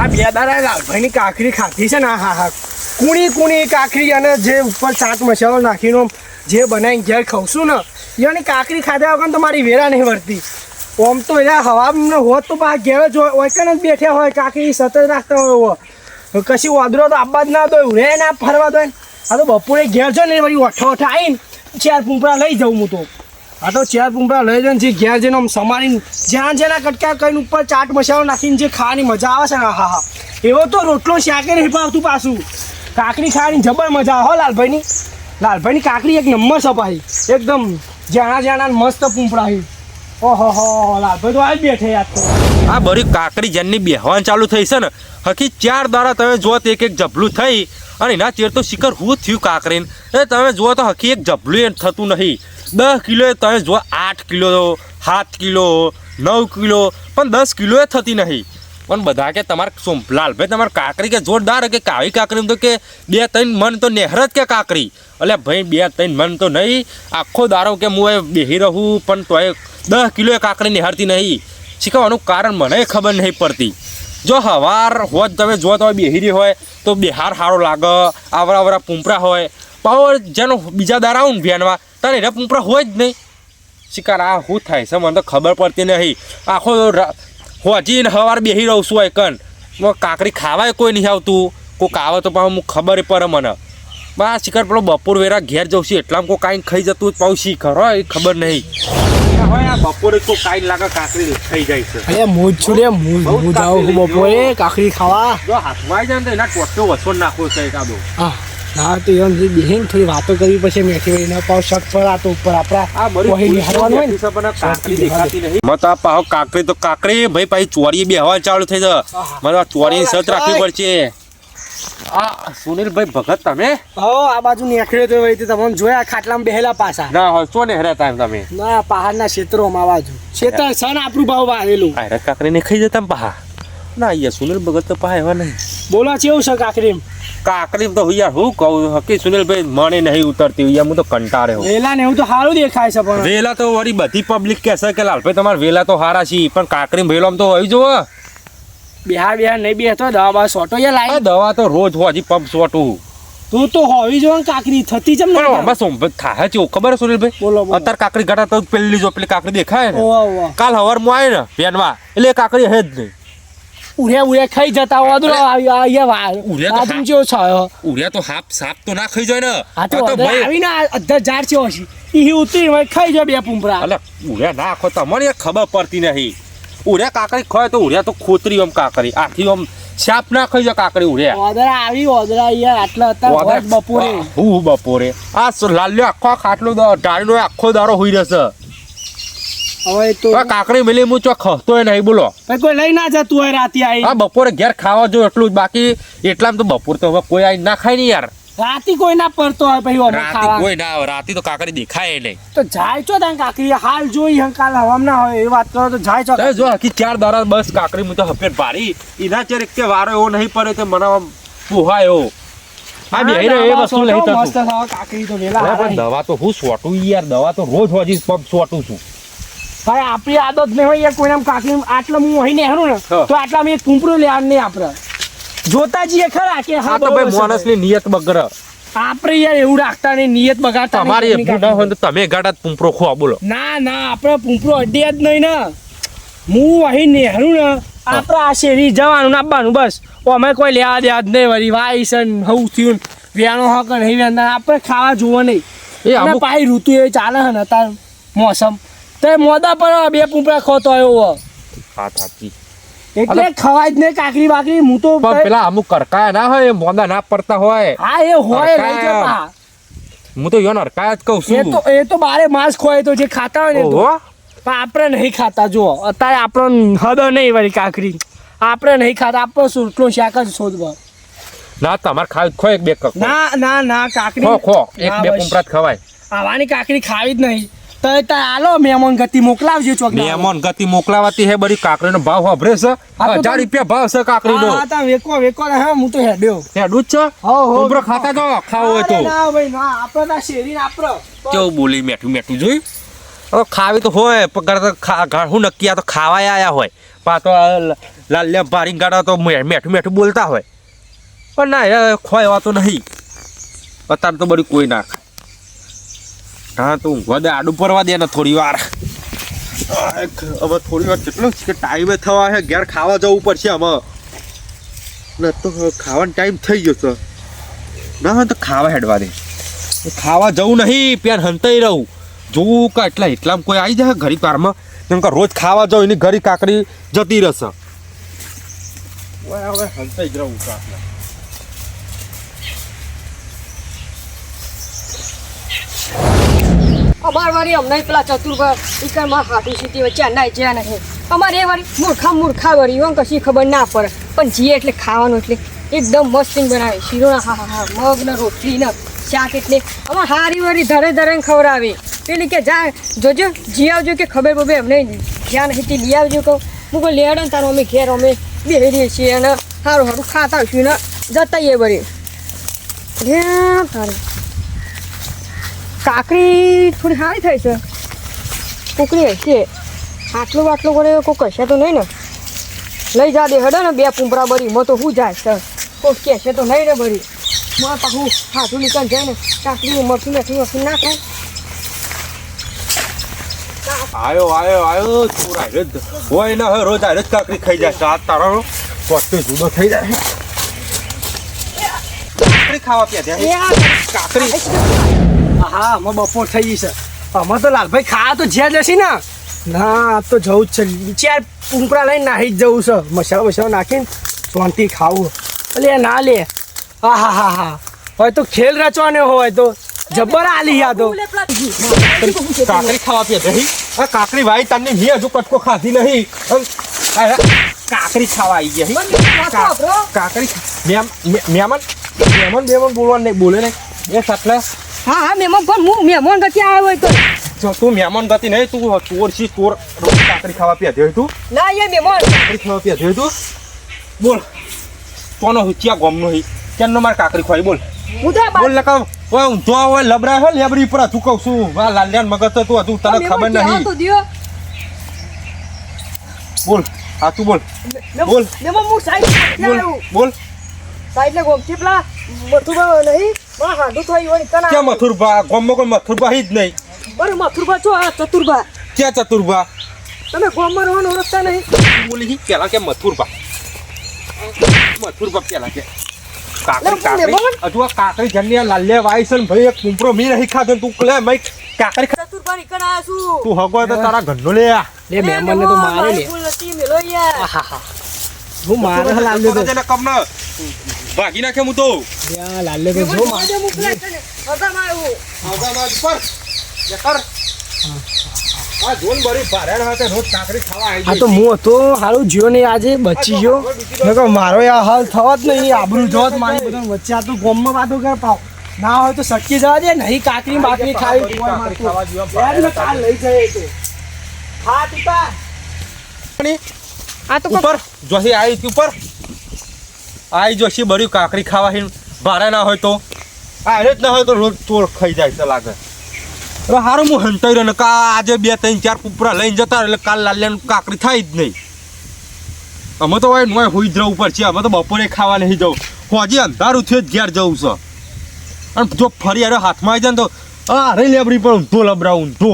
આ બે દાડા લાલભાઈની કાકરી ખાધી છે ને હા હા કુણી કુણી કાકરી અને જે ઉપર ચાટ મસાલો નાખીને જે બનાવીને ઘેર ખવશું ને, એની કાકરી ખાધા વગર તો મારી વેરા નહીં વળતી. ઓમ તો એના હવા હોત તો બા ઘેર જ હોય કે બેઠ્યા હોય, કાકરી સતત રાખતા હોય. કશી વાદરો તો આબા જ ના દો રે ના ફરવા દો આ તો બપોરે ઘેર જો ને, વળી ઓઠો ઓઠા આવીને ચાર પૂંપરા લઈ જાઉં હું તો. આ તો ચાર પૂંપડા લઈ જઈને જે ઘેર જઈને આમ સમારીને જ્યાં જ્યાં કટકા કરીને ઉપર ચાટ મસાલો નાખીને જે ખાવાની મજા આવે છે ને, હા હા. એવો તો રોટલો શાકે નહીં ભાવતું પાછું. કાકડી ખાવાની જબર મજા આવે, હો, લાલભાઈની. લાલભાઈની કાકડી એક નંબર સપાઈ એકદમ જાણા જાણા મસ્ત પૂંપડાઈ ઓહો, હો લાલભાઈ તો આ જ બેઠે યાદ તો. આ બરી કાકડી જેની બેહવાન ચાલુ થઈ છે ને હકી ચાર દ્વારા તમે જોત એક એક જબલું થઈ. અને એના ચેર તો શિખર હું થયું કાંકરીને. એ તમે જુઓ તો હકી એક જબલું થતું નહીં. દસ કિલો તમે જુઓ આઠ કિલો, સાત કિલો, નવ કિલો, પણ દસ કિલો એ થતી નહીં. પણ બધા કે તમારે સોમલાલ ભાઈ, તમારે કાંકરી કે જોરદાર કે કાવી કાંકરી તો કે બે ત્રણ મન તો નેહર જ કે કાંકરી. એટલે ભાઈ, બે ત્રણ મન તો નહીં. આખો દારો કે હું એ બેહી રહું, પણ તોય દસ કિલો એ કાંકરી નિહારતી નહીં. શીખવાનું કારણ મને ખબર નહીં પડતી. જો હવાર હોત, તમે જો તમે બેહીરી હોય, તો બિહાર સારો લાગે, આવરા આવરા પૂંપરા હોય. પાવર જેનો બીજા દારા આવું ને વ્યાનમાં તને એને પૂંપરા હોય જ નહીં. શિકાર, આ શું થાય છે? મને તો ખબર પડતી નહીં. આખો હોજી ને હવાર બેહી રહું છું એકન કાંકરી ખાવાય કોઈ નહીં આવતું. કોઈક આવે તો પણ હું ખબર પડે મને. બા શિખર પેલો બપોર વેરા ઘેર જઉં છું એટલામાં કોઈ કાંઈ ખાઈ જતું પાઉં શિખર હોય એ ખબર નહીં. બપોરે કોઈ કાંઈ લાગે કાકરી ખાઈ જાય છે. અરે હું છું રે હું હું. જાઉં બપોરે કાકડી ખાવા. જો હાથમાં જાય તો એના ટોટો વસો નાખવો છે એકાદો હા તો એમ જે બેહીને થોડી વાતો કરવી પડશે મેથી વળીને પાવ શક પર આ તો ઉપર આપણા આ બરી વહી નિહાળવાનું હોય ને. કાકરી દેખાતી નહીં. મત આ પાહો કાકરી તો કાકરી ભાઈ પાછી ચોરી બે હવા ચાલુ થઈ જાય મને આ ચોરીની સત રાખવી પડશે. આ સુનિલભાઈ ભગત તમે? હો આ બાજુ નીકળ્યો તો વળી તમને જોયા ખાટલામાં બેહેલા પાછા. ના હોય શું ને હેરા તાર તમે? ના પહાડના ક્ષેત્રોમાં બાજુ. ક્ષેત્ર છે ને આપણું ભાવ આવેલું આ કાકરી ને ખાઈ જતા પહા. ના અહીંયા સુનિલ ભગત તો પહા એવા નહીં. બોલો કેવું છે કાકરીમ? કાકરીમ તો યાર હું કહું હકી સુનિલભાઈ મને નહીં ઉતરતી યાર હું તો કંટાળે હું વેલા ને એવું તો સારું દેખાય છે પણ. વેલા તો વળી બધી પબ્લિક કહેશે કે લાલભાઈ તમારે વેલા તો સારા છી પણ કાકરીમ વેલો આમ તો હોય જોવો બિહાર બિહાર નહીં બેહતો દવા બવા સોટો યા આ લાઈ દવા તો રોજ હોજી પંપ સોટું. તું તો હોવી જો કાકરી થતી જમ પણ આમાં શું થાય છે ખબર છે સુનિલભાઈ? બોલો અત્યારે કાકરી ઘટા તો પેલી જો પેલી કાકરી દેખાય ને. કાલ હવારમાં આવે ને પેનમાં. એટલે કાકરી હે જ નહીં. ઉડ્યા ઉડ્યા ખાઈ જતા વાદળો અહીંયા ઉડ્યા તો જેવો છયો ઉર્યા તો હાપ સાપ તો ના ખાઈ જાય ને. આ તો તો આવીને અધર જાર છે. હશે ઈ ઉતરી હોય ખાઈ જાય બે પુંપરા. એટલે ઉડ્યા ના ખો તમને ખબર પડતી નહીં. ઉર્યા કાકડી ખોય તો ઉડ્યા તો ખોતરી આમ કાકડી. આથી આમ સાપ ના ખાઈ જાય કાકડી ઉર્યા ઓદરા આવી ઓદરા યાર આટલા હતા ઓદર બપોરે. હું બપોરે. આ લાલ્યો આખો ખાટલો ડાળીનો આખો દારો હોઈ રહેશે હવે તો કાકડી મેલી હું ચો ખસતોય નહીં બોલો. કોઈ લઈ ના જતું હોય રાતે આવી આ બપોરે ઘેર ખાવા જો એટલું જ બાકી. એટલામાં તો બપોર તો હવે કોઈ આઈ ના ખાય ને યાર. રાતે કોઈ ના પડતો હોય પછી અમે ખાવા. કોઈ ના આવે રાતે તો કાકડી દેખાય નહીં. તો જાય છો તાન કાકરી હાલ જોઈ હંકાલ હવામ ના હોય એ વાત કરો તો જાય છો. જો આખી ચાર દારા બસ કાકડી હું તો હફેર ભારી. એના ચેર કે વારો એવો નહીં પડે તે મને આમ પોહાય એવો આ બે એ વસ્તુ નહીં મસ્ત થતું થાવ કાકરી તો વેલા પણ દવા તો હું સોટું યાર દવા તો રોજ હોજી પગ સોટું છું. ભાઈ આપણી આદત નહીં હોય યાર કોઈને આમ કાકરી આટલો હું અહીં નેહરું ને હા. તો આટલા મેં કુંપરું લેવાનું નહીં આપણે. જોતા જઈએ ખરા કે હા તો ભાઈ માણસની નિયત બગડે આપણે યાર એવું રાખતા નહીં નિયત બગાડતા તમારી ના હોય તો તમે ગાડા પૂંપરો ખો બોલો. ના ના આપણે પૂંપરો અડ્યા જ નહીં ને. હું અહીં નેહરું ને આપણે આ શેરી જવાનું આપવાનું બસ. અમે કોઈ લેવા દેવા જ નહીં વળી વાઈસન હવું થયું વ્યાનો હક નહીં વ્યાણતા આપણે ખાવા જોવો નહીં. એ પાછી ઋતુ એ ચાલે છે ને તાર મોસમ. તો મોદા પર બે પૂંપરા ખોતો આવ્યો હા. થાકી એટલે ખવાય જ નહીં કાકરી બાકરી હું તો પેલા અમુક કરકાયા ના હોય મોંદા ના પડતા હોય. હા એ હોય લઈ. જતા. હું તો યોન હરકાયા જ કહું એ તો એ તો બારે માસ ખોય તો જે ખાતા હોય ને તો. પણ આપણે નહીં ખાતા જો અત્યારે આપણો હદ નહીં વળી કાકરી આપણે નહીં ખાતા આપણો સુરતનો શાક જ શોધવા. ના તમારે ખાવી ખો એક બે કપ. ના ના ના કાકરી ખો ખો. એક બે બસ. કુંપરા ખવાય. આવાની કાકરી ખાવી જ નહીં. તો તાર આલો મેમોન ગતિ મોકલાવજો ચોક મેમોન ગતિ મોકલાવાતી હે બધી કાકરીનો ભાવ હભરે છે? હા તો હજાર તમે- રૂપિયા ભાવ છે કાકરીનો હા તા વેકો વેકો ને હા હું તો હેડ્યો. હેડું જ છે? હો, હો. કુંપરો ખાતા તો ખાવો હોય તો. ના ભાઈ ના આપણે તો શેરી ના આપણે. કેવું બોલી મેઠું મેઠું જોયું? હવે ખાવી તો હોય પણ ઘર હું નક્કી આ તો ખાવાય આયા હોય. પા તો લાલ્યા ભારી ગાડા તો મેઠું મેઠું બોલતા હોય. પણ ના ખોય તો નહીં. અત્યારે તો બધું કોઈ ના હા તો વધે આડું પરવા દે ને થોડી વાર. હવે થોડી વાર કેટલો છે કે ટાઈમે થવા છે ઘેર ખાવા જવું પડશે અમે ને તો ખાવાનો ટાઈમ થઈ ગયો છે. ના હા તો ખાવા હેડવા દે. ખાવા જવું નહીં પ્યાર હંતાઈ રહું. જોવું કે એટલા એટલામાં કોઈ આવી જાય ઘરી પારમાં કેમ કે રોજ ખાવા જાઉં એની ઘરી કાકડી જતી રહેશે. હવે હંતાઈ જ રહું કાકડા અમાર વારી અમને પેલા ચતુર્ભા ઈકરમાં હાથું સીધી વચ્ચે અનાય જ્યાં નહીં. અમારે એ વારી મૂર્ખા મૂર્ખા વરી એમ કશી ખબર ના પડે. પણ જીએ એટલે ખાવાનું એટલે એકદમ મસ્ત બનાવે. શીરોના હા હા હા, મગ ને રોટલી ને શાક એટલે અમાર હારી વારી ધરે ધરે ખવડાવે. પેલી કે જા, જોજો, જી આવજો કે ખબર બબે, અમને જ્યાં નહીં તે લઈ આવજો કહું. હું કોઈ લેડો ને તારો અમે ઘેર અમે બેહીએ છીએ અને સારું સારું ખાતા છું ને જતાઈએ બરી લે, તારે. કાકડી થોડી સારી થાય છે. કોકડી હશે. આટલું આટલું કરે કોઈ કહેશે તો નહીં ને. લઈ જા દે હડે ને બે પૂંપરા બરી. મો તો શું જાય છે. કોઈ કહેશે તો નહીં ને બરી. મારે પાછું હાથું નીકળ જાય ને. કાકડી મરચું મેઠું મરચું ના ખાય આયો આયો આયો. છોરા રે હોય ના હોય રોજ આયો કાકડી ખાઈ જાય સાત તારાનો પોતે જુદો થઈ જાય કાકડી ખાવા પ્યા આ કાકડી. હા અમે બપોર થઈ ગઈ છે. અમે તો લાલભાઈ ખાવા તો જ્યાં જશે ને. ના તો જવું જ છે. ચાર પૂંપરા લઈને નાહી જ જવું છે. મસાલો મસાલો નાખીને શાંતિ ખાવું. એટલે ના લે. હા હા હા હા. હોય તો ખેલ રચવાનો હોય તો જબ્બર આલી યા તો. કાકડી ખાવા પીએ નહીં આ કાકડી ભાઈ તને મેં હજુ કટકો ખાધી નહીં. કાકડી ખાવા આવી ગયા. કાકડી મેમ- મેમન મેમન મહેમાન બોલવાનું નહીં બોલે નહીં. એ એટલે હા હા મહેમાન પણ હું મહેમાન ગતિ આવ્યો હોય તો. જો તું મહેમાન ગતિ નહીં તું ચોર છી ચોર રોજ કાકડી ખાવા પીયા દે તું. ના એ મહેમાન. કાકડી ખાવા પીયા દે તું. બોલ કોનો હું ક્યાં ગોમનો હી? કેમનો માર કાકડી ખવાય? બોલ. હું બોલ લકા ઓય ઊંધો હોય લબરા હોય લેબરી પર તું કહું છું. વા લાલ્યાન મગજ તો તું હજુ તને ખબર નહીં. બોલ હા તું બોલ. બોલ. મહેમાન હું સાઈડ બોલ. બોલ. સાઈડ ને ગોમ ચીપલા મથુરભા નહીં. મારા હાડું થયું હોય તને ક્યાં મથુરભા? ગોમમાં કોઈ મથુરભા હી જ નહીં. બરે મથુરભા છો? આ ચતુરભા. ક્યાં ચતુરભા? તમે ગોમમાં રહેવાનું ઓળખતા નહીં? બોલી હી પેલા કે મથુરભા. મથુરભા પેલા કે. કાકડી બોલ. હજુ આ કાકડી જન્યા લાલ્યા વાય ને ભાઈ એક કુંપરો મી નહીં ખાધો તું કલે મઈ કાકરી ચતુરભા નીકળ આયા છું. તું હગો તો તારા ઘરનો લે આ. લે તો મારે યાર. હા હા હું મારે લાલ્યો તો. કમ ન ભાગી નાખે હું તો. યા લાલ્યો તો જો મારે આજે છે હગામાં આવ્યું આવગામાં ઉપર લે આ જોન બરી ભારે હાથે રોજ કાકડી ખાવા આવી આ તો હું હતો હારું જીઓ ને આજે બચી ગયો. નકર મારો આ હાલ થવા જ નહીં આબરૂ જોત મારી બધા વચ્ચે. આ તો ગોમમાં વાતો કર પાવ. ના હોય તો સટકી જવા દે નહીં કાકરી બાકરી ખાવી ખાવા જેવા કાલ લઈ જાય તો. હા ટીપા આ તો ઉપર જોશી આવી ઉપર. આવી જોશી બર્યું કાકરી ખાવા હી. ભારે ના હોય તો? આ જ ના હોય તો રોજ ચોર ખાઈ જાય છે લાગે. હવે હારું, હું હંતાઈ રહ્યો ને, કા આજે બે, ત્રણ, ચાર કુપરા લઈને જતા એટલે કાલ લાલ્યાનું કાકડી થાય જ નહીં. અમે તો હોય નોય હોઈ જ રહું છીએ, અમે તો બપોરે ખાવા નહીં જવું. હોજી અંધારું થયું જ ઘેર જવું છે. અને જો ફરી અરે હાથમાં આવી જાય ને તો આ રે લેબડી પણ ઊંધો લબરા ઊંધો.